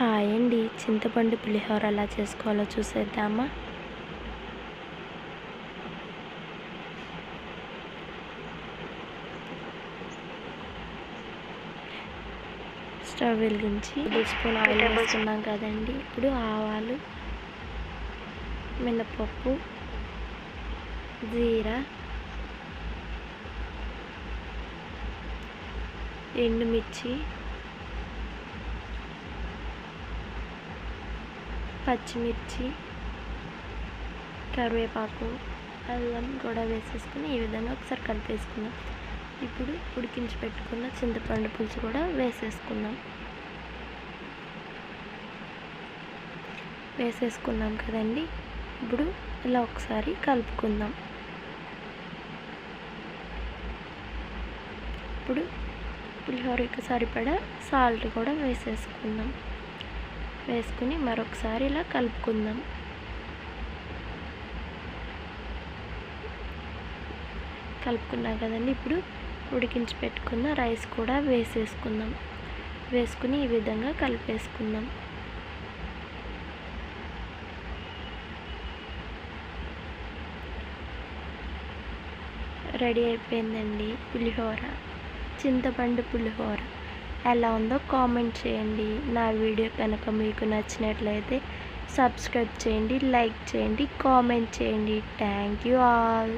Hi అండి చింతపండు పులిహోర ఎలా చేసుకోవాలో చూసేద్దామా? స్టవ్ వెలిగించి టేబుల్ స్పూన్ ఆయిల్ వేసుకున్నాం కదండి. ఇప్పుడు ఆవాలు మినపప్పు జీరా ఎండుమిర్చి పచ్చిమిర్చి కరివేపాకు అల్లం కూడా వేసేసుకుని ఈ విధంగా ఒకసారి కలిపేసుకుందాం. ఇప్పుడు ఉడికించి పెట్టుకున్న చింతపండు పులుసు కూడా వేసేసుకుందాం. వేసేసుకున్నాం కదండి. ఇప్పుడు ఇలా ఒకసారి కలుపుకుందాం. ఇప్పుడు పులిహోరకి సరిపడా సాల్ట్ కూడా వేసేసుకుందాం. వేసుకుని మరొకసారి ఇలా కలుపుకుందాం. కలుపుకున్నాం కదండి. ఇప్పుడు ఉడికించి పెట్టుకున్న రైస్ కూడా వేసేసుకుందాం. వేసుకుని ఈ విధంగా కలిపేసుకుందాం. రెడీ అయిపోయిందండి పులిహోర. చింతపండు పులిహోర. ఎలా ఉందో కామెంట్ చేయండి. నా వీడియో కనుక మీకు నచ్చినట్లయితే సబ్స్క్రైబ్ చేయండి లైక్ చేయండి కామెంట్ చేయండి. Thank you all.